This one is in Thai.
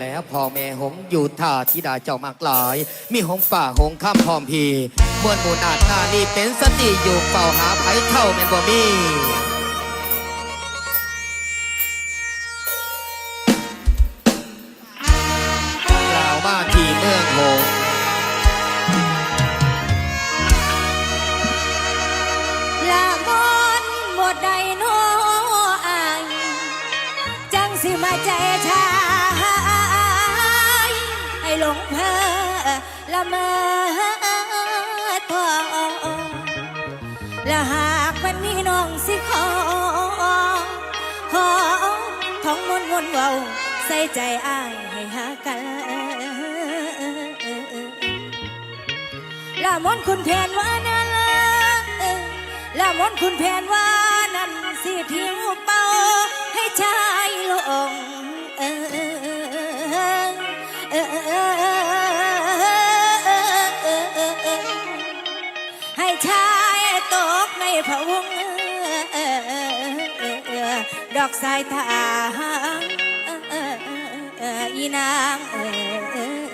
แล้วพ่อแม่หงอยู่ท่าทิดาเจ้ามากลาย มีหงฝ่าหงข้ามพอมพีบนบูนาดหน้านี่เป็นสติอยู่เป่าหาไผ่เท่าแม่บ่มี พาละมาพอละหากวันมีน้องสิขอขอท้องมนมนเวาใส่ใจอ้ายให้หากันละมนคุณแผนว่านั่นละละมนคุณแผนว่านั่นสิทิ้ง พระวงดอกสายทางอีนางเอ